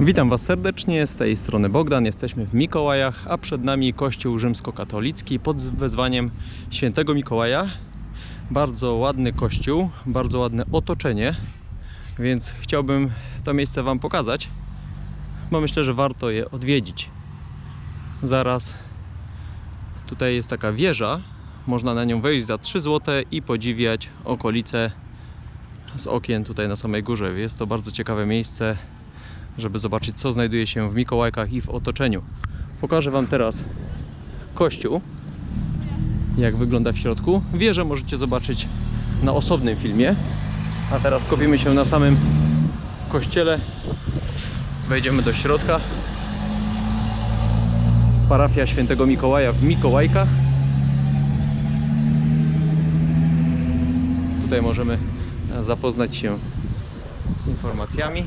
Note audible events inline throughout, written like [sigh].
Witam Was serdecznie, z tej strony Bogdan, jesteśmy w Mikołajach, a przed nami kościół rzymskokatolicki pod wezwaniem świętego Mikołaja. Bardzo ładny kościół, bardzo ładne otoczenie, więc chciałbym to miejsce Wam pokazać, bo myślę, że warto je odwiedzić. Zaraz tutaj jest taka wieża, można na nią wejść za 3 zł i podziwiać okolice z okien tutaj na samej górze. Jest to bardzo ciekawe miejsce, żeby zobaczyć, co znajduje się w Mikołajkach i w otoczeniu. Pokażę Wam teraz kościół, jak wygląda w środku. Wieżę możecie zobaczyć na osobnym filmie. A teraz skupimy się na samym kościele. Wejdziemy do środka. Parafia Świętego Mikołaja w Mikołajkach. Tutaj możemy zapoznać się z informacjami.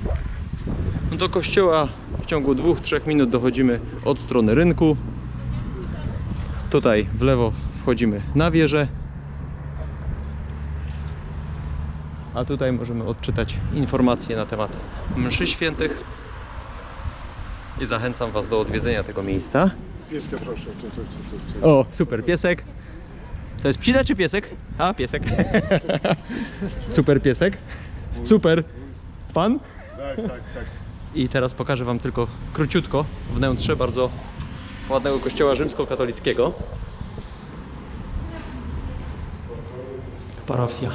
Do kościoła w ciągu 2-3 minut dochodzimy od strony rynku. Tutaj w lewo wchodzimy na wieżę. A tutaj możemy odczytać informacje na temat mszy świętych. I zachęcam Was do odwiedzenia tego miejsca. Pieska proszę. To, to, to, to. O, super, piesek. To jest psina czy piesek? A, piesek. [laughs] super piesek. Super. Pan? Tak, tak, tak. I teraz pokażę Wam tylko króciutko wnętrze bardzo ładnego kościoła rzymskokatolickiego. Parafia.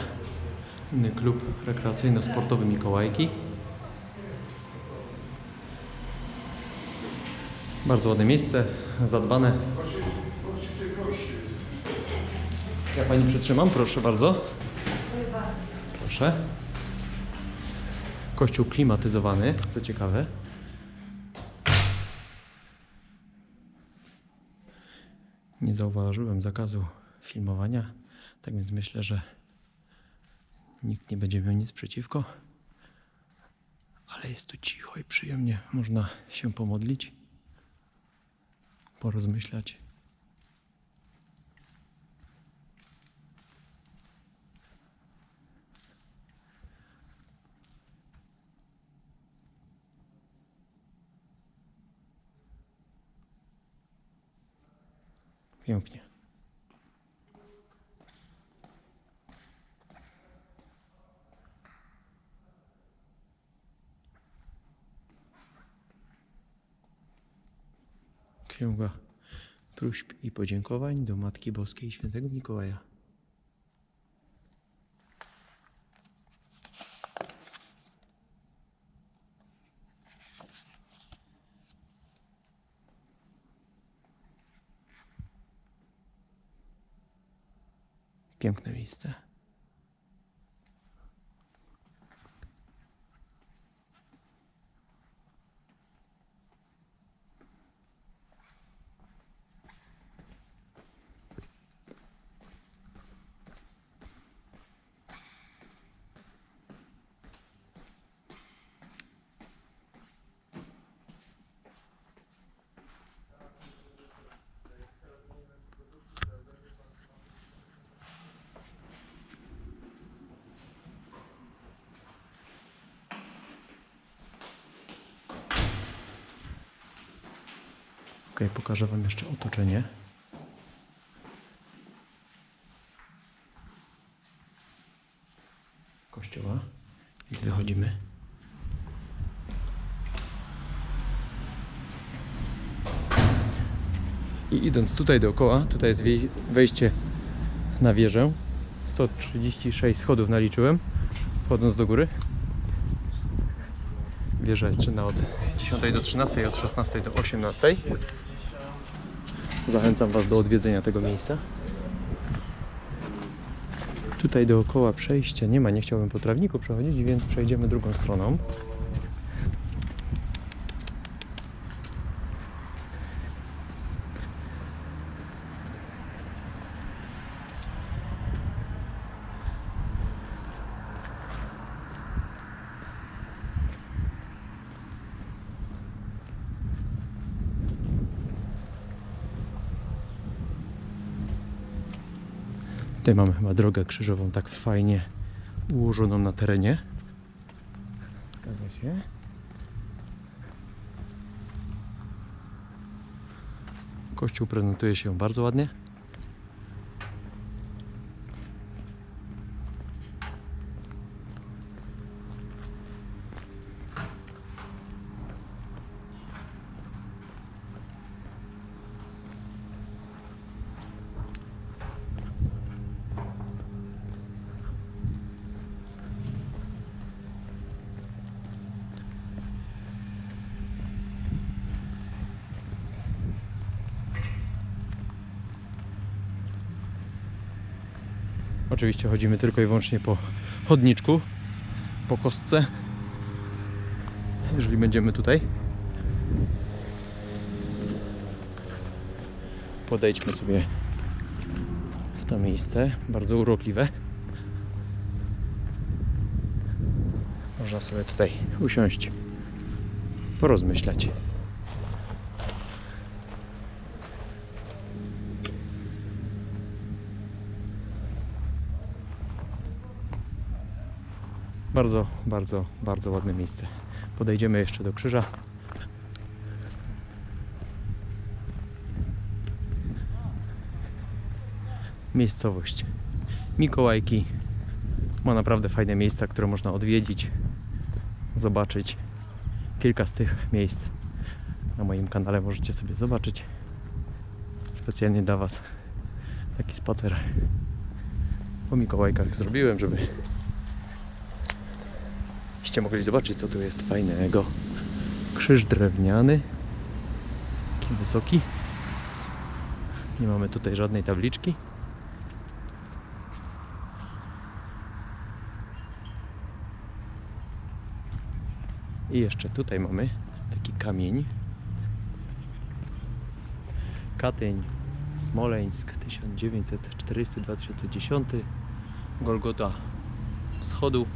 Inny klub rekreacyjno-sportowy Mikołajki. Bardzo ładne miejsce, zadbane. Ja Pani przytrzymam, proszę bardzo. Proszę. Kościół klimatyzowany, co ciekawe. Nie zauważyłem zakazu filmowania, tak więc myślę, że nikt nie będzie miał nic przeciwko. Ale jest tu cicho i przyjemnie. Można się pomodlić, porozmyślać. Pięknie. Księga próśb i podziękowań do Matki Boskiej Świętego Mikołaja. Piękne miejsce. Pokażę Wam jeszcze otoczenie. Kościoła. Więc wychodzimy. I idąc tutaj dookoła, tutaj jest wejście na wieżę. 136 schodów naliczyłem, wchodząc do góry. Wieża jest czynna od 10 do 13, od 16 do 18. Zachęcam Was do odwiedzenia tego miejsca. Tutaj dookoła przejścia nie ma, nie chciałbym po trawniku przechodzić, więc przejdziemy drugą stroną. Tutaj mamy chyba drogę krzyżową tak fajnie ułożoną na terenie. Zgadza się. Kościół prezentuje się bardzo ładnie. Oczywiście chodzimy tylko i wyłącznie po chodniczku, po kostce. Jeżeli będziemy tutaj, podejdźmy sobie w to miejsce, bardzo urokliwe. Można sobie tutaj usiąść, porozmyślać. Bardzo, bardzo, bardzo ładne miejsce. Podejdziemy jeszcze do krzyża. Miejscowość Mikołajki ma naprawdę fajne miejsca, które można odwiedzić, zobaczyć. Kilka z tych miejsc na moim kanale możecie sobie zobaczyć. Specjalnie dla Was taki spacer po Mikołajkach zrobiłem, żeby Byście mogli zobaczyć, co tu jest fajnego. Krzyż drewniany. Taki wysoki. Nie mamy tutaj żadnej tabliczki. I jeszcze tutaj mamy taki kamień. Katyń, Smoleńsk 1940-2010. Golgota Wschodu.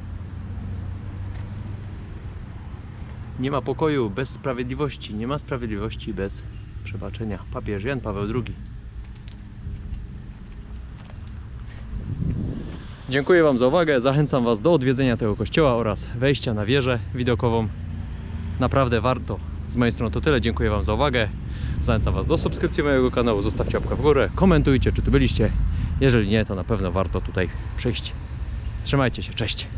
Nie ma pokoju bez sprawiedliwości, nie ma sprawiedliwości bez przebaczenia. Papież Jan Paweł II. Dziękuję Wam za uwagę. Zachęcam Was do odwiedzenia tego kościoła oraz wejścia na wieżę widokową. Naprawdę warto. Z mojej strony to tyle. Dziękuję Wam za uwagę. Zachęcam Was do subskrypcji mojego kanału. Zostawcie łapkę w górę. Komentujcie, czy tu byliście. Jeżeli nie, to na pewno warto tutaj przyjść. Trzymajcie się. Cześć.